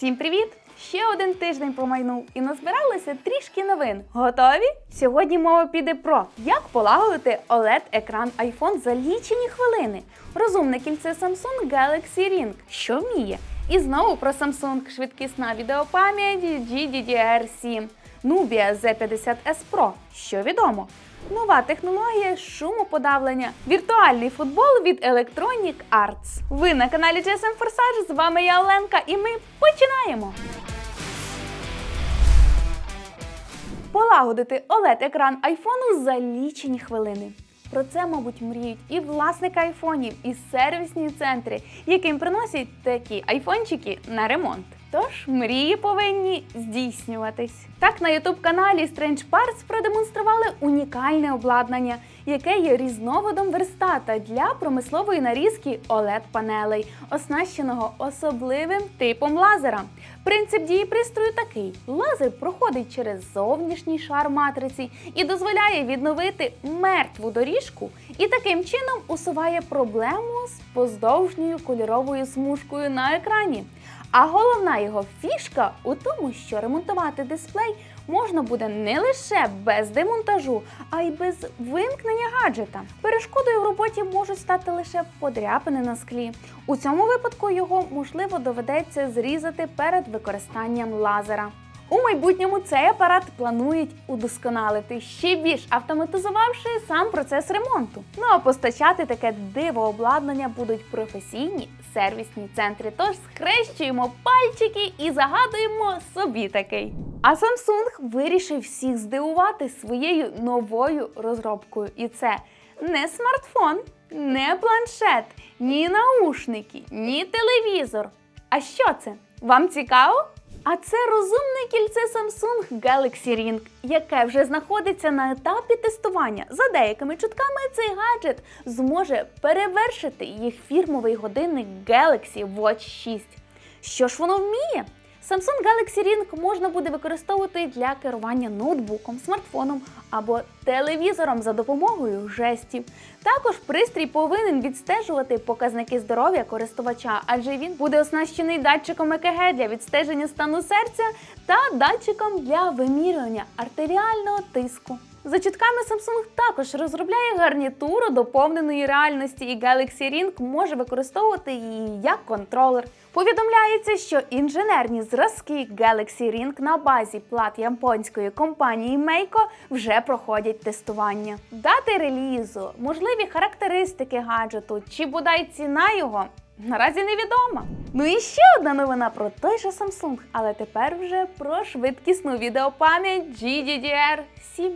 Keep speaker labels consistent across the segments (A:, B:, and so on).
A: Всім привіт! Ще один тиждень промайнув і назбиралися трішки новин. Готові? Сьогодні мова піде про як полагодити oled екран iPhone за лічені хвилини, розумне кільце Samsung Galaxy Ring, що вміє. І знову про Samsung швидкісна відеопам'ять GDDR7, Nubia Z50S Pro, що відомо. Нова технологія шумоподавлення, віртуальний футбол від Electronic Arts. Ви на каналі GSM Forsage, з вами я Оленка, і ми починаємо. Полагодити oled екран айфону за лічені хвилини. Про це, мабуть, мріють і власники айфонів, і сервісні центри, яким приносять такі айфончики на ремонт. Тож мрії повинні здійснюватись. Так, на ютуб-каналі Strange Parts продемонстрували унікальне обладнання, яке є різновидом верстата для промислової нарізки oled панелей, оснащеного особливим типом лазера. Принцип дії пристрою такий: лазер проходить через зовнішній шар матриці і дозволяє відновити мертву доріжку, і таким чином усуває проблему з поздовжньою кольоровою смужкою на екрані. А головна його фішка у тому, що ремонтувати дисплей можна буде не лише без демонтажу, а й без вимкнення гаджета. Перешкодою в роботі можуть стати лише подряпини на склі. У цьому випадку його можливо доведеться зрізати перед використанням лазера. У майбутньому цей апарат планують удосконалити, ще більш автоматизувавши сам процес ремонту. Ну а постачати таке диво обладнання будуть професійні сервісні центри. Тож схрещуємо пальчики і загадуємо собі такий. А Samsung вирішив всіх здивувати своєю новою розробкою. І це не смартфон, не планшет, ні наушники, ні телевізор. А що це? Вам цікаво? А це розумне кільце Samsung Galaxy Ring, яке вже знаходиться на етапі тестування. За деякими чутками цей гаджет зможе перевершити їх фірмовий годинник Galaxy Watch 6. Що ж воно вміє? Samsung Galaxy Ring можна буде використовувати для керування ноутбуком, смартфоном або телевізором за допомогою жестів. Також пристрій повинен відстежувати показники здоров'я користувача, адже він буде оснащений датчиком ЕКГ для відстеження стану серця та датчиком для вимірювання артеріального тиску. За чутками Samsung також розробляє гарнітуру доповненої реальності, і Galaxy Ring може використовувати її як контролер. Повідомляється, що інженерні зразки Galaxy Ring на базі плат японської компанії Meiko вже проходять тестування. Дати релізу, можливі характеристики гаджету чи бодай ціна його наразі невідома. Ну і ще одна новина про той же Samsung, але тепер вже про швидкісну відеопам'ять GDDR7.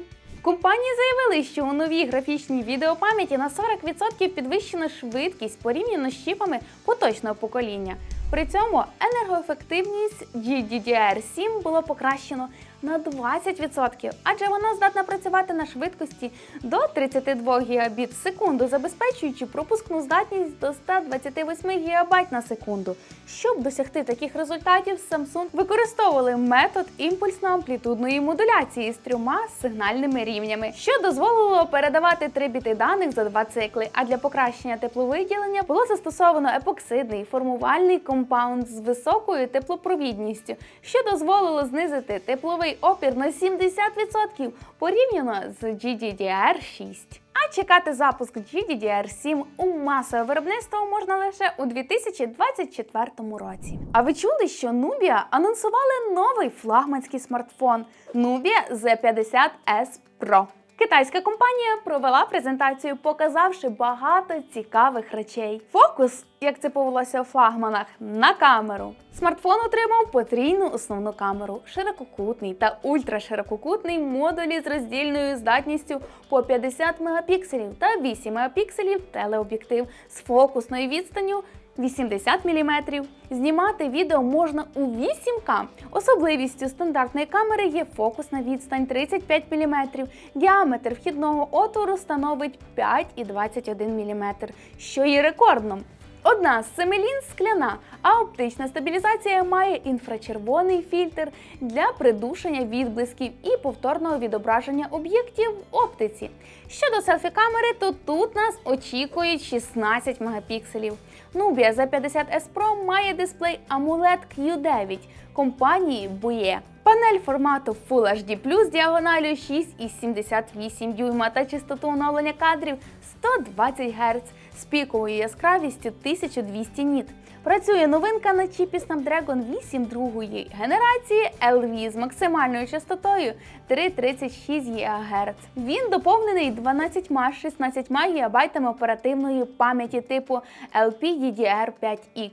A: Компанії заявили, що у новій графічній відеопам'яті на 40% підвищена швидкість порівняно з чіпами поточного покоління. При цьому енергоефективність GDDR7 було покращено на 20%, адже вона здатна працювати на швидкості до 32 Гбіт в секунду, забезпечуючи пропускну здатність до 128 ГБ на секунду. Щоб досягти таких результатів, Samsung використовували метод імпульсно-амплітудної модуляції з трьома сигнальними рівнями, що дозволило передавати 3 біти даних за два цикли. А для покращення тепловиділення було застосовано епоксидний формувальний компаунд з високою теплопровідністю, що дозволило знизити тепловий опір на 70% порівняно з GDDR6. А чекати запуск GDDR7 у масове виробництво можна лише у 2024 році. А ви чули, що Nubia анонсували новий флагманський смартфон Nubia Z50S Pro? Китайська компанія провела презентацію, показавши багато цікавих речей. Фокус, як це повелося у флагманах, на камеру. Смартфон отримав потрійну основну камеру, ширококутний та ультраширококутний модулі з роздільною здатністю по 50 мегапікселів та 8 мегапікселів телеоб'єктив з фокусною відстанню 80 мм. Знімати відео можна у 8К. Особливістю стандартної камери є фокусна відстань 35 мм. Діаметр вхідного отвору становить 5,21 мм, що є рекордним. Одна з семи лінз скляна, а оптична стабілізація має інфрачервоний фільтр для придушення відблисків і повторного відображення об'єктів в оптиці. Щодо селфі-камери, то тут нас очікують 16 мегапікселів. Nubia Z50S Pro має дисплей AMOLED Q9 компанії Bue. Панель формату Full HD+, діагоналю 6,78 дюйма та частоту оновлення кадрів 120 Гц з піковою яскравістю 1200 ніт. Працює новинка на чіпі Snapdragon 8 другої генерації LV з максимальною частотою 3,36 ГГц. Він доповнений 12-16 ГБ оперативної пам'яті типу LPDDR5X.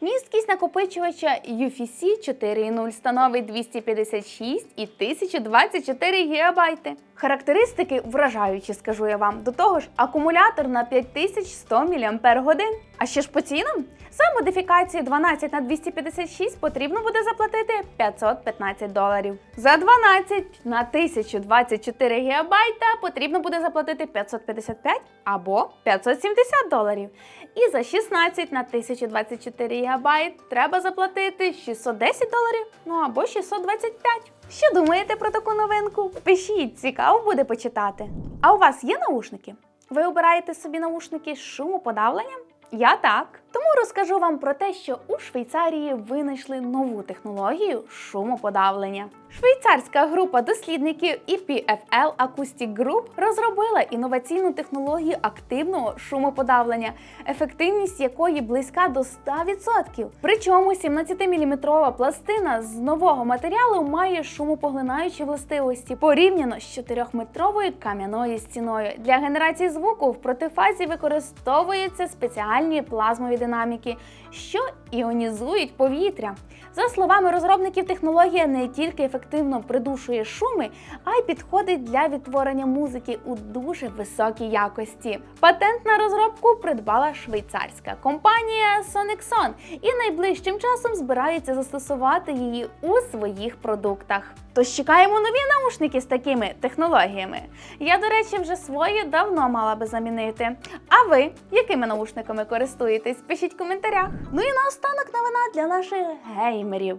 A: Місткість накопичувача UFC 4.0 становить 256 і 1024 ГБ. Характеристики вражаючі, скажу я вам. До того ж, акумулятор на 5100 мАч. А ще ж по цінам? За модифікацію 12 на 256 потрібно буде заплатити 515 доларів. За 12 на 1024 ГБ потрібно буде заплатити 555 або 570 доларів. І за 16 на 1024 ГБ треба заплатити 610 доларів, ну або 625. Що думаєте про таку новинку? Пишіть, цікаво буде почитати. А у вас є наушники? Ви обираєте собі наушники з шумоподавленням? Я так. Тому розкажу вам про те, що у Швейцарії винайшли нову технологію шумоподавлення. Швейцарська група дослідників EPFL Acoustic Group розробила інноваційну технологію активного шумоподавлення, ефективність якої близька до 100%. Причому 17-мм пластина з нового матеріалу має шумопоглинаючі властивості порівняно з 4-метровою кам'яною стіною. Для генерації звуку в протифазі використовуються спеціальні плазмові динаміки, що іонізують повітря. За словами розробників, технологія не тільки ефективно придушує шуми, а й підходить для відтворення музики у дуже високій якості. Патент на розробку придбала швейцарська компанія Sonexon і найближчим часом збирається застосувати її у своїх продуктах. Тож чекаємо нові наушники з такими технологіями. Я, до речі, вже свої давно мала би замінити. А ви якими наушниками користуєтесь? Пишіть в коментарях. Ну і наостанок новина для наших геймерів.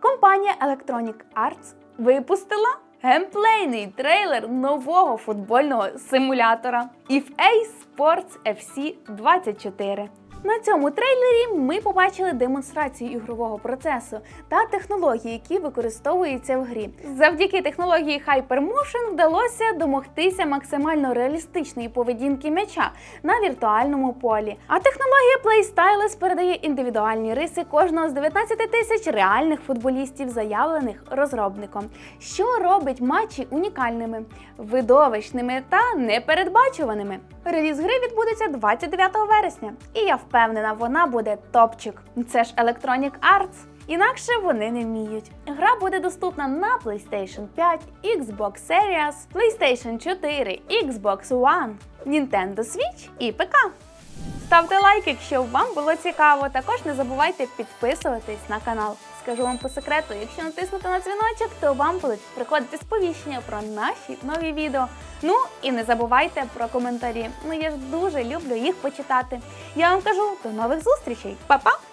A: Компанія Electronic Arts випустила геймплейний трейлер нового футбольного симулятора EA Sports FC 24. На цьому трейлері ми побачили демонстрацію ігрового процесу та технології, які використовуються в грі. Завдяки технології Hypermotion вдалося домогтися максимально реалістичної поведінки м'яча на віртуальному полі. А технологія PlayStylus передає індивідуальні риси кожного з 19 тисяч реальних футболістів, заявлених розробником, що робить матчі унікальними, видовищними та непередбачуваними. Реліз гри відбудеться 29 вересня, і я впевнена, вона буде топчик. Це ж Electronic Arts. Інакше вони не вміють. Гра буде доступна на PlayStation 5, Xbox Series, PlayStation 4, Xbox One, Nintendo Switch і ПК. Ставте лайк, якщо вам було цікаво. Також не забувайте підписуватись на канал. Скажу вам по секрету, якщо натиснути на дзвіночок, то вам будуть приходити сповіщення про наші нові відео. Ну і не забувайте про коментарі. Ну я ж дуже люблю їх почитати. Я вам кажу до нових зустрічей. Па-па!